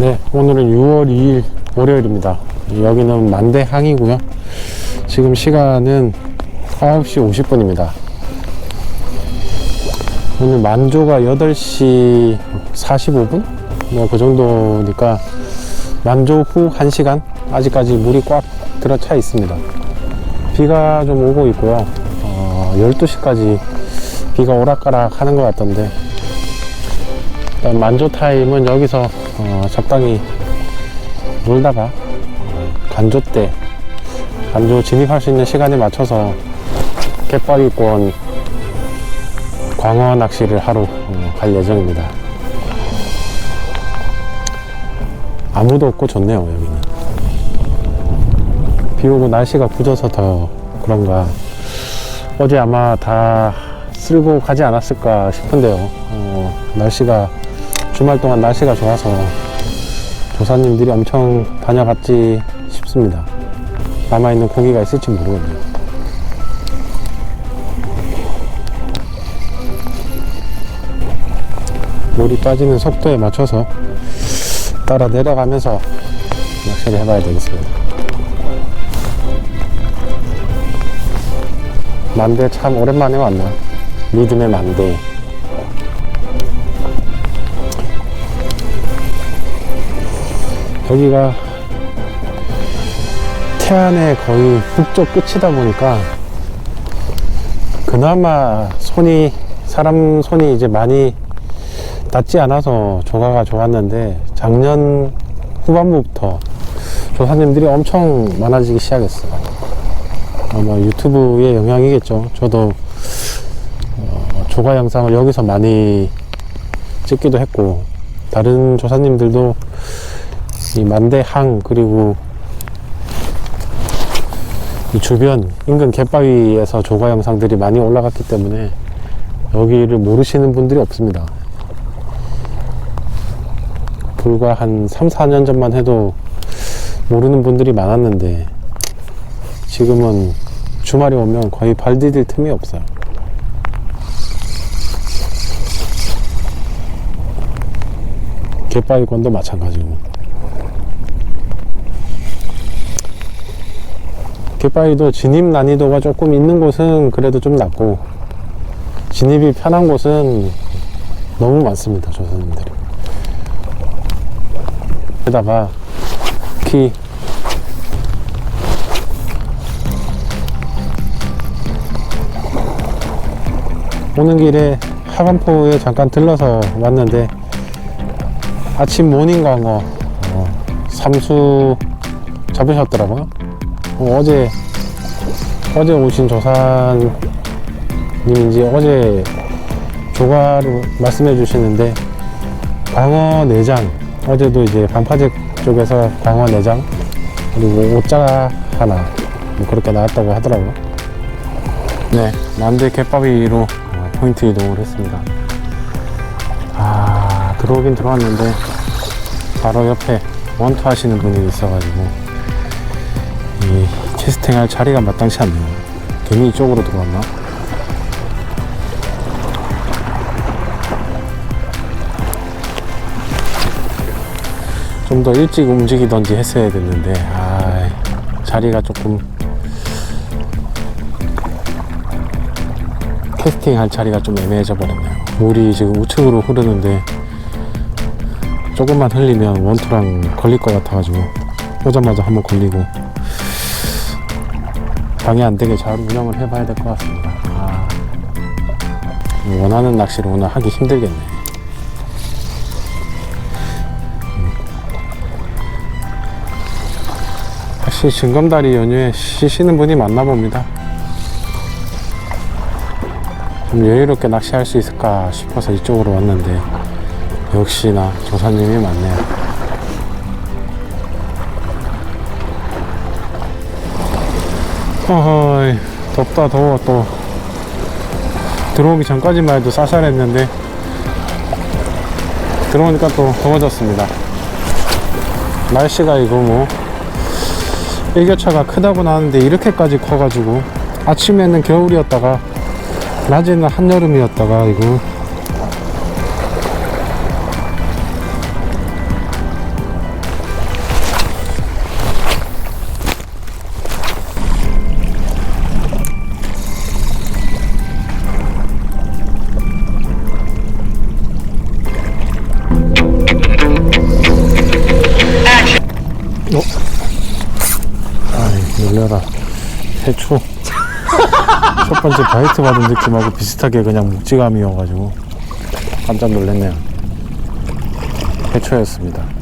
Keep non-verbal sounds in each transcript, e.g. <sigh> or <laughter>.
네, 오늘은 6월 2일 월요일입니다. 여기는 만대항이고요. 지금 시간은 9시 50분입니다. 오늘 만조가 8시 45분? 뭐 그 정도니까 만조 후 1시간? 아직까지 물이 꽉 들어차 있습니다. 비가 좀 오고 있고요. 어, 12시까지 비가 오락가락 하는 것 같던데 만조 타임은 여기서 어, 적당히 놀다가 어, 간조 때 간조 진입할 수 있는 시간에 맞춰서 갯바위권 광어 낚시를 하러 어, 갈 예정입니다. 아무도 없고 좋네요 여기는. 비 오고 날씨가 굳어서 더 그런가 어제 아마 다 쓸고 가지 않았을까 싶은데요. 어, 날씨가 주말 동안 날씨가 좋아서 조사님들이 엄청 다녀갔지 싶습니다. 남아있는 고기가 있을지 모르겠네요. 물이 빠지는 속도에 맞춰서 따라 내려가면서 낚시를 해봐야 되겠습니다. 만대 참 오랜만에 왔나? 믿음의 만대. 여기가 태안의 거의 북쪽 끝이다 보니까 그나마 손이 사람 손이 이제 많이 닿지 않아서 조가가 좋았는데 작년 후반부부터 조사님들이 엄청 많아지기 시작했어요. 아마 유튜브의 영향이겠죠. 저도 어, 조가 영상을 여기서 많이 찍기도 했고 다른 조사님들도 이 만대항 그리고 이 주변 인근 갯바위에서 조가 영상들이 많이 올라갔기 때문에 여기를 모르시는 분들이 없습니다. 불과 한 3, 4년 전만 해도 모르는 분들이 많았는데 지금은 주말에 오면 거의 발 디딜 틈이 없어요. 갯바위권도 마찬가지고. 갯바위도 진입 난이도가 조금 있는 곳은 그래도 좀 낫고 진입이 편한 곳은 너무 많습니다 조사님들이 게다가 특히 오는 길에 하간포에 잠깐 들러서 왔는데 아침 모닝 광어 어, 삼수 잡으셨더라고요. 어, 어제 어제 오신 조사님인지 어제 조과를 말씀해 주시는데 광어 내장 어제도 이제 방파제 쪽에서 광어 내장 그리고 오자 하나 뭐 그렇게 나왔다고 하더라고요. 네, 만대 갯바위로 어, 포인트 이동을 했습니다. 아 들어오긴 들어왔는데 바로 옆에 원투 하시는 분이 있어가지고 이 캐스팅할 자리가 마땅치 않네요. 괜히 이쪽으로 들어왔나? 좀 더 일찍 움직이던지 했어야 됐는데 아 자리가 조금 캐스팅 할 자리가 좀 애매해져 버렸네요 물이 지금 우측으로 흐르는데 조금만 흘리면 원투랑 걸릴 것 같아가지고 오자마자 한번 걸리고 방해 안 되게 잘 운영을 해봐야 될 것 같습니다 아, 원하는 낚시를 오늘 하기 힘들겠네 확실히 징검다리 연휴에 쉬시는 분이 많나 봅니다. 좀 여유롭게 낚시할 수 있을까 싶어서 이쪽으로 왔는데 역시나 조사님이 많네요. 어허이 덥다 더워 또 들어오기 전까지만 해도 쌀쌀했는데 들어오니까 또 더워졌습니다. 날씨가 이거 뭐 일교차가 크다고 나왔는데 이렇게까지 커가지고 아침에는 겨울이었다가 낮에는 한여름이었다가 이거 해초. <laughs> 첫 번째 바이트 받은 느낌하고 비슷하게 그냥 묵직함이어가지고 깜짝 놀랐네요. 해초였습니다.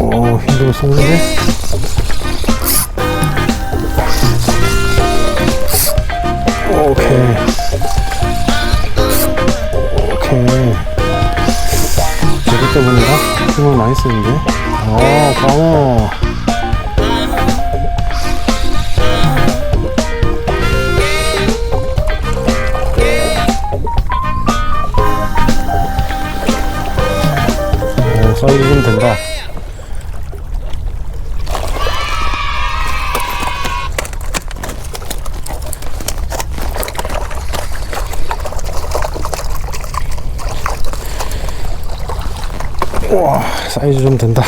오, 힘들어 쏘는데? 오케이. 오케이. 저기 때문인가? 힘을 많이 쓰는데? 어, 광어. 오, 사이즈 좀 된다. 와 사이즈 좀 된다.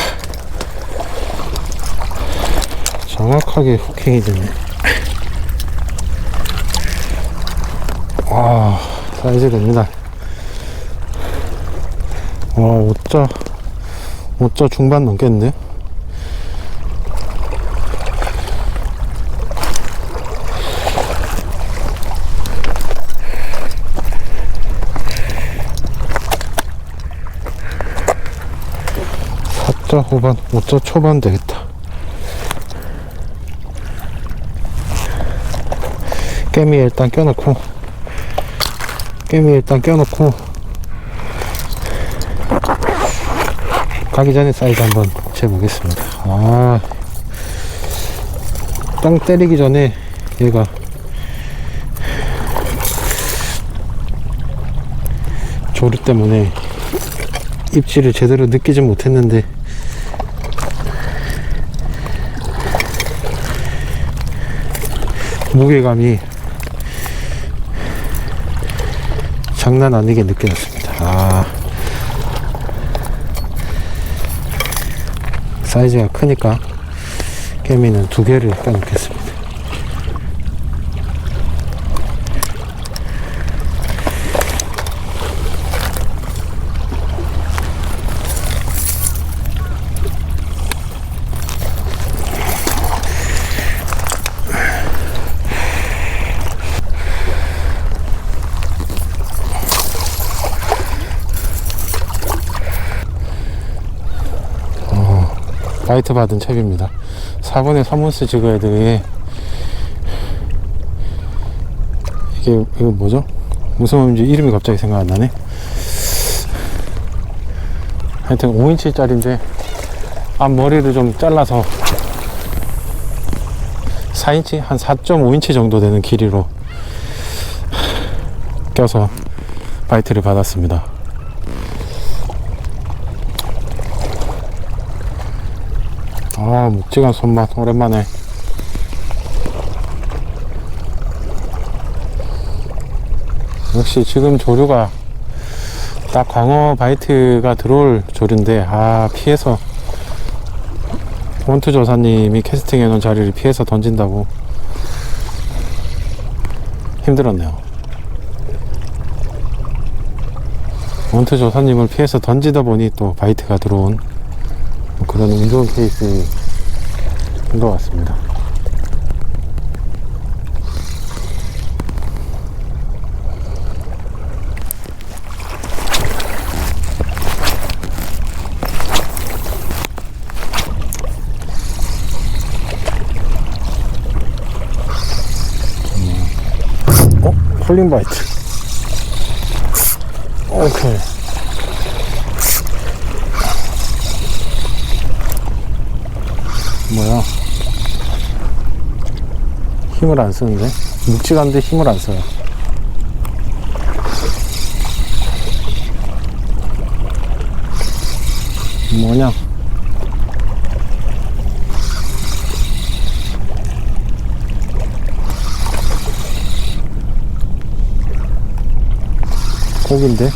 정확하게 후킹이 되네 와 사이즈 됩니다. 와 5자 5자 중반 넘겠는데 사자 후반 5자 초반 되겠다 깨미 일단 껴놓고 깨미 일단 껴놓고 가기 전에 사이즈 한번 재보겠습니다. 아, 똥 때리기 전에 얘가 조류 때문에 입질을 제대로 느끼지 못했는데 무게감이 장난 아니게 느껴졌습니다. 아. 사이즈가 크니까 개미는 두 개를 껴놓겠습니다. 바이트 받은 챕입니다. 4분의 3온스 지그 애들이 이게 이거 뭐죠? 무슨 음인지 이름이 갑자기 생각 안 나네. 하여튼 5인치 짜리인데 앞머리를 좀 잘라서 4인치 한 4.5인치 정도 되는 길이로 껴서 바이트를 받았습니다. 아 묵직한 손맛 오랜만에. 역시 지금 조류가 딱 광어 바이트가 들어올 조류인데 아 피해서 원투 조사님이 캐스팅해 놓은 자리를 피해서 던진다고. 힘들었네요. 원투 조사님을 피해서 던지다 보니 또 바이트가 들어온 그런 운 좋은 케이스인 것 같습니다. 어? 폴링 바이트. 오케이. 뭐야? 힘을 안 쓰는데? 묵직한데 힘을 안 써요. 뭐냐? 고기인데?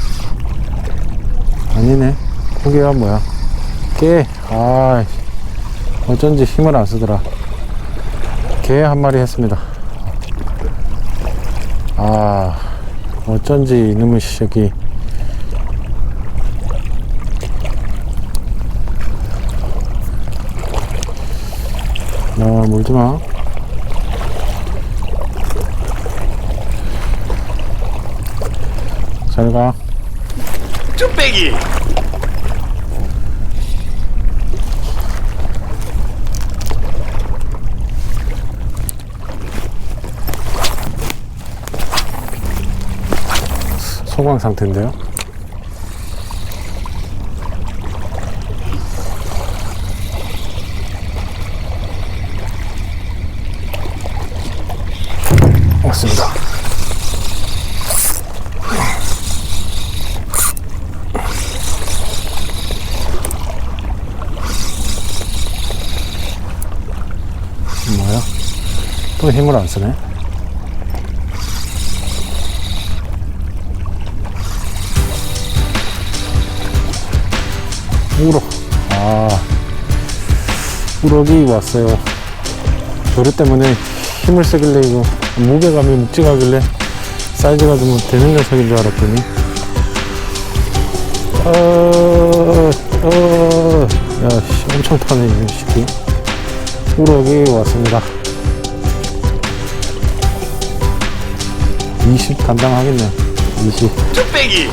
아니네. 고기가 뭐야? 깨아 어쩐지 힘을 안 쓰더라. 개 한 마리 했습니다. 아 어쩐지 이놈의 새끼. 나 물지마. 잘가. 쭈빼기 소강 상태인데요 맞습니다 뭐야? 또 힘을 안 쓰네. 우럭. 아, 우럭이 왔어요. 조류 때문에 힘을 쓰길래 이거 무게감이 묵직하길래 사이즈가 좀 되는 녀석인 줄 알았더니 어, 어, 야, 씨, 엄청 타네, 이 새끼. 우럭이 왔습니다. 20 담당하겠네. 20. 쭈빼기